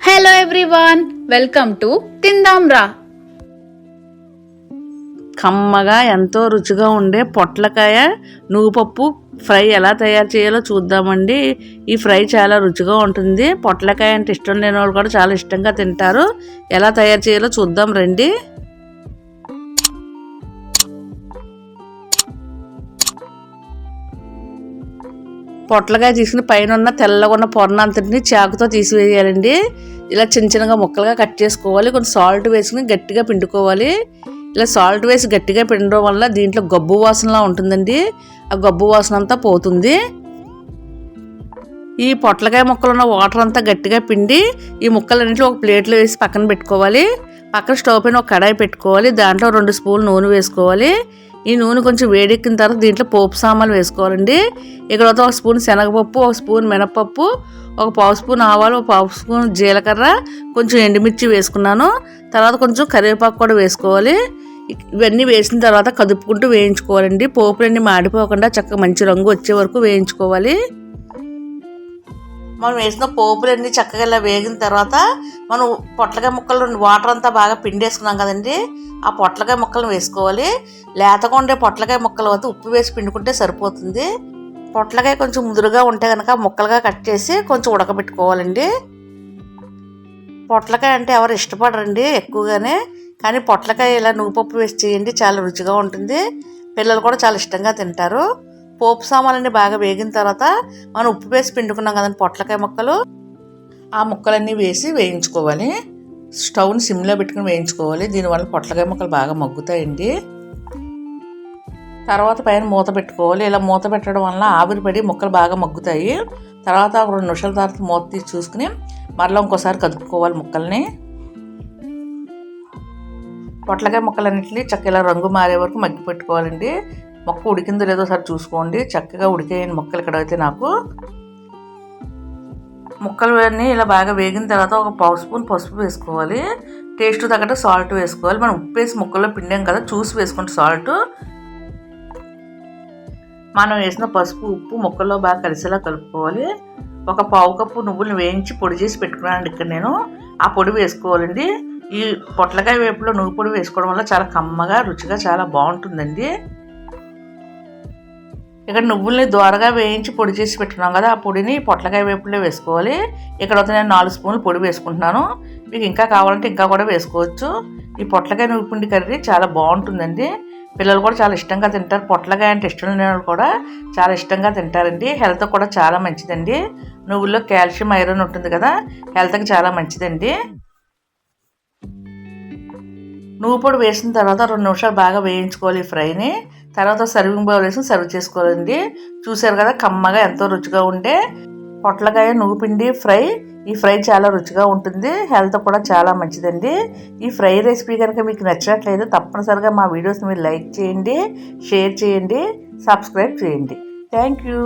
Hello everyone welcome to తిందాం రా కమ్మగా ఎంతో రుచిగా ఉండే పొట్లకాయ నువ్వుపప్పు ఫ్రై ఎలా తయారు చేయాలో చూద్దామండి. ఈ ఫ్రై చాలా రుచిగా ఉంటుంది. పొట్లకాయ అంటే ఇష్టం లేని వాళ్ళు కూడా చాలా ఇష్టంగా తింటారు. ఎలా తయారు చేయాలో చూద్దాం రండి. పొట్లకాయ తీసుకుని పైన ఉన్న తెల్లగా ఉన్న పొరను అంతటిని చాకుతో తీసివేయాలండి. ఇలా చిన్న చిన్నగా ముక్కలుగా కట్ చేసుకోవాలి. కొంచెం సాల్ట్ వేసుకుని గట్టిగా పిండుకోవాలి. ఇలా సాల్ట్ వేసి గట్టిగా పిండడం వల్ల దీంట్లో గబ్బు వాసనలా ఉంటుందండి. ఆ గబ్బు వాసన అంతా పోతుంది. ఈ పొట్లకాయ ముక్కలు ఉన్న వాటర్ అంతా గట్టిగా పిండి ఈ ముక్కలన్నింటిలో ఒక ప్లేట్లో వేసి పక్కన పెట్టుకోవాలి. పక్కన స్టవ్ పైన ఒక కడాయి పెట్టుకోవాలి. దాంట్లో రెండు స్పూన్లు నూనె వేసుకోవాలి. ఈ నూనె కొంచెం వేడెక్కిన తర్వాత దీంట్లో పోపు సామాన్లు వేసుకోవాలండి. ఇక్కడ ఒక స్పూన్ శనగపప్పు ఒక స్పూన్ మినపప్పు ఒక పావు స్పూన్ ఆవాలు ఒక పావు స్పూన్ జీలకర్ర కొంచెం ఎండుమిర్చి వేసుకున్నాను. తర్వాత కొంచెం కరివేపాకు కూడా వేసుకోవాలి. ఇవన్నీ వేసిన తర్వాత కదుపుకుంటూ వేయించుకోవాలండి. పోపులన్నీ మాడిపోకుండా చక్కగా మంచి రంగు వచ్చే వరకు వేయించుకోవాలి. మనం వేసిన పోపులన్నీ చక్కగా ఇలా వేగిన తర్వాత మనం పొట్లకాయ ముక్కలు వాటర్ అంతా బాగా పిండేసుకున్నాం కదండి. ఆ పొట్లకాయ ముక్కలను వేసుకోవాలి. లేతగా ఉండే పొట్లకాయ ముక్కలు వద్ద ఉప్పు వేసి పిండుకుంటే సరిపోతుంది. పొట్లకాయ కొంచెం ముదురుగా ఉంటే కనుక ముక్కలుగా కట్ చేసి కొంచెం ఉడకబెట్టుకోవాలండి. పొట్లకాయ అంటే ఎవరు ఇష్టపడరండి ఎక్కువగానే. కానీ పొట్లకాయ ఇలా నువ్వుపప్పు వేసి చేయండి చాలా రుచిగా ఉంటుంది. పిల్లలు కూడా చాలా ఇష్టంగా తింటారు. పోపు సామాన్లన్నీ బాగా వేగిన తర్వాత మనం ఉప్పు వేసి పిండుకున్నాం కదండి పొట్లకాయ ముక్కలు. ఆ ముక్కలన్నీ వేసి వేయించుకోవాలి. స్టవ్ని సిమ్లో పెట్టుకుని వేయించుకోవాలి. దీనివల్ల పొట్లకాయ ముక్కలు బాగా మగ్గుతాయండి. తర్వాత పైన మూత పెట్టుకోవాలి. ఇలా మూత పెట్టడం వల్ల ఆవిరి పడి ముక్కలు బాగా మగ్గుతాయి. తర్వాత ఒక రెండు నిమిషాల తర్వాత మూత తీసి చూసుకుని మరలా ఇంకోసారి కదుపుకోవాలి ముక్కల్ని. పొట్లకాయ ముక్కలన్నింటినీ చక్కగా రంగు మారే వరకు మగ్గి పెట్టుకోవాలండి మొక్క ఉడికిందో లేదో సార్ చూసుకోండి. చక్కగా ఉడికేయండి మొక్కలు ఇక్కడ అయితే నాకు. ముక్కలు అన్నీ ఇలా బాగా వేగిన తర్వాత ఒక పావు స్పూన్ పసుపు వేసుకోవాలి. టేస్ట్ తగ్గట్టు సాల్ట్ వేసుకోవాలి. మనం ఉప్పు వేసి ముక్కల్లో పిండాం కదా చూసి వేసుకుంటే సాల్ట్. మనం వేసిన పసుపు ఉప్పు ముక్కల్లో బాగా కలిసేలా కలుపుకోవాలి. ఒక పావు కప్పు నువ్వులు వేయించి పొడి చేసి పెట్టుకున్నాను ఇక్కడ నేను. ఆ పొడి వేసుకోవాలండి. ఈ పొట్లకాయ వేపులో నువ్వు పొడి వేసుకోవడం వల్ల చాలా కమ్మగా రుచిగా చాలా బాగుంటుందండి. ఇక్కడ నువ్వుల్ని ద్వారగా వేయించి పొడి చేసి పెట్టుకున్నాం కదా ఆ పొడిని పొట్లకాయ వేపులో వేసుకోవాలి. ఇక్కడ అయితే నేను నాలుగు స్పూన్లు పొడి వేసుకుంటున్నాను. మీకు ఇంకా కావాలంటే ఇంకా కూడా వేసుకోవచ్చు. ఈ పొట్లకాయ నువ్వు పిండి కర్రీ చాలా బాగుంటుందండి. పిల్లలు కూడా చాలా ఇష్టంగా తింటారు. పొట్లకాయ అంటే ఇష్టం లేని వాళ్ళు కూడా చాలా ఇష్టంగా తింటారండి. హెల్త్ కూడా చాలా మంచిదండి. నువ్వుల్లో కాల్షియం ఐరన్ ఉంటుంది కదా హెల్త్కి చాలా మంచిదండి. నువ్వు పొడి వేసిన తర్వాత రెండు నిమిషాలు బాగా వేయించుకోవాలి ఫ్రైని. తర్వాత సర్వింగ్ బౌల్ వేసి సర్వ్ చేసుకోవాలండి. చూసారు కదా కమ్మగా ఎంతో రుచిగా ఉండే పొట్లకాయ నువ్వు పిండి ఫ్రై. ఈ ఫ్రై చాలా రుచిగా ఉంటుంది. హెల్త్ కూడా చాలా మంచిదండి. ఈ ఫ్రై రెసిపీ కనుక మీకు నచ్చినట్లయితే తప్పనిసరిగా మా వీడియోస్ మీరు లైక్ చేయండి షేర్ చేయండి సబ్స్క్రైబ్ చేయండి. Thank you.